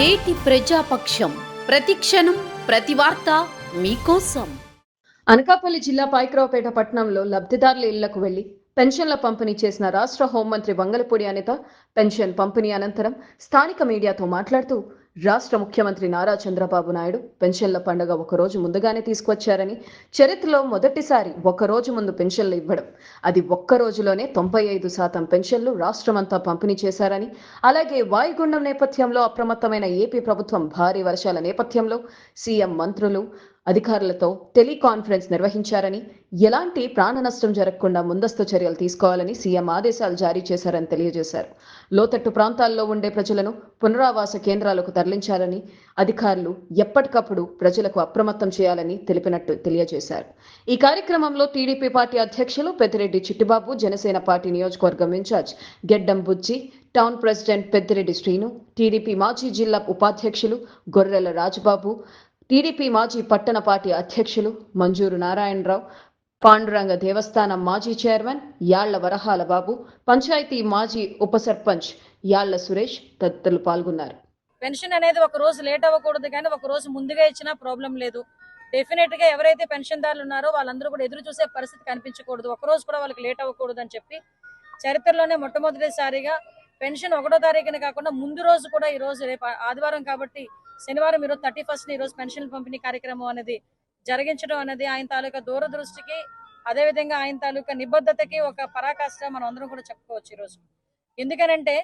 నేటి ప్రజాపక్షం. ప్రతిక్షణం ప్రతి వార్త మీకోసం. అనకాపల్లి జిల్లా పాయకరావుపేట పట్టణంలో లబ్ధిదారుల ఇళ్ళకు వెళ్ళి పెన్షన్ల పంపిణీ చేసిన రాష్ట్ర హోంమంత్రి వంగలపూడి అనిత పెన్షన్ పంపిణీ అనంతరం స్థానిక మీడియాతో మాట్లాడుతూ రాష్ట్ర ముఖ్యమంత్రి నారా చంద్రబాబు నాయుడు పెన్షన్ల పండుగ ఒక రోజు ముందుగానే తీసుకొచ్చారని చరిత్రలో మొదటిసారి ఒక రోజు ముందు పెన్షన్లు ఇవ్వడం అది ఒక్క రోజులోనే తొంభై ఐదు శాతం పెన్షన్లు రాష్ట్రమంతా పంపిణీ చేశారని అలాగే వాయుగుండం నేపథ్యంలో అప్రమత్తమైన ఏపీ ప్రభుత్వం భారీ వర్షాల నేపథ్యంలో సీఎం మంత్రులు అధికారులతో టెలికాన్ఫరెన్స్ నిర్వహించారని ఎలాంటి ప్రాణ నష్టం జరగకుండా ముందస్తు చర్యలు తీసుకోవాలని సీఎం ఆదేశాలు జారీ చేశారని తెలియజేశారు. లోతట్టు ప్రాంతాల్లో ఉండే ప్రజలను పునరావాస కేంద్రాలకు తరలించాలని అధికారులు ఎప్పటికప్పుడు ప్రజలకు అప్రమత్తం చేయాలని తెలిపినట్టు తెలియజేశారు. ఈ కార్యక్రమంలో టీడీపీ పార్టీ అధ్యక్షులు పెద్దిరెడ్డి చిట్టిబాబు జనసేన పార్టీ నియోజకవర్గం in charge Geddam Bujji town president Peddireddy Srinu TDP మాజీ జిల్లా ఉపాధ్యక్షులు గొర్రెల రాజుబాబు టీడీపీ మాజీ పట్టణ పార్టీ అధ్యక్షులు మంజూరు నారాయణరావు పాండురంగ దేవస్థానం మాజీ చైర్మన్ యాళ్ళ వరహాల బాబు పంచాయతీ మాజీ ఉప సర్పంచ్ యాళ్ళ సురేష్ తదితరులు పాల్గొన్నారు. పెన్షన్ అనేది ఒక రోజు లేట్ అవ్వకూడదు కానీ ఒక రోజు ముందుగా ఇచ్చినా ప్రాబ్లం లేదు. డెఫినెట్గా ఎవరైతే పెన్షన్దారులు ఉన్నారో వాళ్ళందరూ కూడా ఎదురు చూసే పరిస్థితి కనిపించకూడదు. ఒక రోజు కూడా వాళ్ళకి లేట్ అవ్వకూడదు అని చెప్పి చరిత్రలోనే మొట్టమొదటిసారిగా పెన్షన్ ఒకటో తారీఖున కాకుండా ముందు రోజు కూడా ఈ రోజు రేపు ఆదివారం కాబట్టి శనివారం ఈరోజు థర్టీ ఫస్ట్ ఈ రోజు పెన్షన్ పంపిణీ కార్యక్రమం అనేది జరిగించడం అనేది ఆయన తాలూకా దూరదృష్టికి అదేవిధంగా ఆయన తాలూకా నిబద్ధతకి ఒక పరాకాష్ట మనం అందరం కూడా చెప్పుకోవచ్చు ఈరోజు ఎందుకనంటే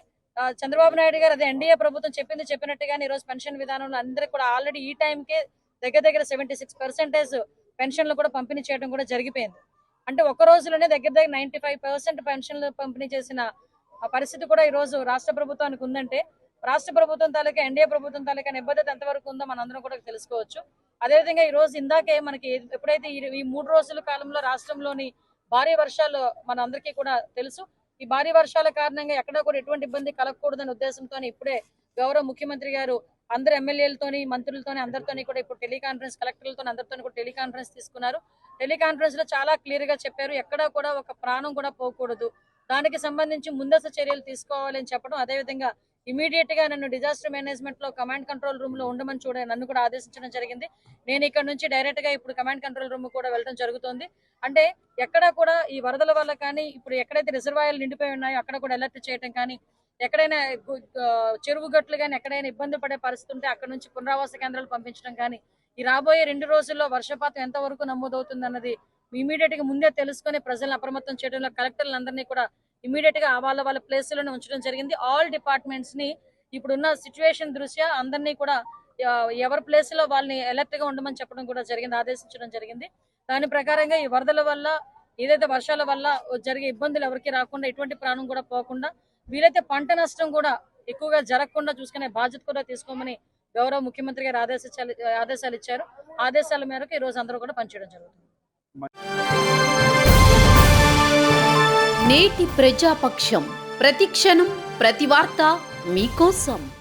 చంద్రబాబు నాయుడు గారు అదే ఎన్డీఏ ప్రభుత్వం చెప్పింది చెప్పినట్టుగానే ఈ రోజు పెన్షన్ విధానంలో అందరికీ కూడా ఆల్రెడీ ఈ టైంకే దగ్గర దగ్గర సెవెంటీ సిక్స్ పర్సెంటేజ్ పెన్షన్లు కూడా పంపిణీ చేయడం కూడా జరిగిపోయింది. అంటే ఒక రోజులోనే దగ్గర దగ్గర నైన్టీ ఫైవ్ పర్సెంట్ పెన్షన్లు పంపిణీ చేసిన ఆ పరిస్థితి కూడా ఈ రోజు రాష్ట్ర ప్రభుత్వానికి ఉందంటే రాష్ట్ర ప్రభుత్వం తాలూకా ఎన్డీఏ ప్రభుత్వం తాలూకా నిబద్ధత ఎంతవరకు ఉందో మనందరం కూడా తెలుసుకోవచ్చు. అదేవిధంగా ఈ రోజు ఇందాకే మనకి ఎప్పుడైతే ఈ- ఈ మూడు రోజుల కాలంలో రాష్ట్రంలోని భారీ వర్షాలు మన అందరికీ కూడా తెలుసు. ఈ భారీ వర్షాల కారణంగా ఎక్కడా కూడా ఎటువంటి ఇబ్బంది కలగకూడదనే ఉద్దేశంతో ఇప్పుడే గౌరవ ముఖ్యమంత్రి గారు అందరు ఎమ్మెల్యేలతోని మంత్రులతోని అందరితోని కూడా ఇప్పుడు టెలికాన్ఫరెన్స్ కలెక్టర్లతో అందరితో కూడా టెలికాన్ఫరెన్స్ తీసుకున్నారు. టెలికాన్ఫరెన్స్లో చాలా క్లియర్గా చెప్పారు. ఎక్కడా కూడా ఒక ప్రాణం కూడా పోకూడదు. దానికి సంబంధించి ముందస్తు చర్యలు తీసుకోవాలని చెప్పడం అదేవిధంగా ఇమీడియట్గా నన్ను డిజాస్టర్ మేనేజ్మెంట్లో కమాండ్ కంట్రోల్ రూమ్లో ఉండమని చూడ నన్ను కూడా ఆదేశించడం జరిగింది. నేను ఇక్కడ నుంచి డైరెక్ట్గా ఇప్పుడు కమాండ్ కంట్రోల్ రూమ్ కూడా వెళ్ళడం జరుగుతుంది. అంటే ఎక్కడ కూడా ఈ వరదల వల్ల కానీ ఇప్పుడు ఎక్కడైతే రిజర్వాయర్లు నిండిపోయి ఉన్నాయో అక్కడ కూడా అలర్ట్ చేయడం కానీ ఎక్కడైనా చెరువు గట్లు కానీ ఎక్కడైనా ఇబ్బంది పడే పరిస్థితి ఉంటే అక్కడ నుంచి పునరావాస కేంద్రాలు పంపించడం కానీ ఈ రాబోయే రెండు రోజుల్లో వర్షపాతం ఎంత వరకు నమోదవుతుంది అన్నది ఇమీడియట్గా ముందే తెలుసుకొని ప్రజలను అప్రమత్తం చేయడంలో కలెక్టర్లందరినీ కూడా ఇమీడియట్గా వాళ్ళ వాళ్ళ ప్లేస్లోనే ఉంచడం జరిగింది. ఆల్ డిపార్ట్మెంట్స్ని ఇప్పుడున్న సిచ్యువేషన్ దృష్ట్యా అందరినీ కూడా ఎవరి ప్లేస్లో వాళ్ళని అలర్ట్గా ఉండమని చెప్పడం కూడా జరిగింది ఆదేశించడం జరిగింది. దాని ప్రకారంగా ఈ వరదల వల్ల ఏదైతే వర్షాల వల్ల జరిగే ఇబ్బందులు ఎవరికి రాకుండా ఎటువంటి ప్రాణం కూడా పోకుండా వీలైతే పంట నష్టం కూడా ఎక్కువగా జరగకుండా చూసుకునే బాధ్యత కూడా తీసుకోమని గౌరవ ముఖ్యమంత్రి గారు ఆదేశాలు ఆదేశాలు ఇచ్చారు. ఆదేశాల మేరకు ఈ రోజు అందరూ కూడా పనిచేయడం జరుగుతుంది. నేటి ప్రజాపక్షం ప్రతిక్షణం ప్రతి వార్త మీకోసం.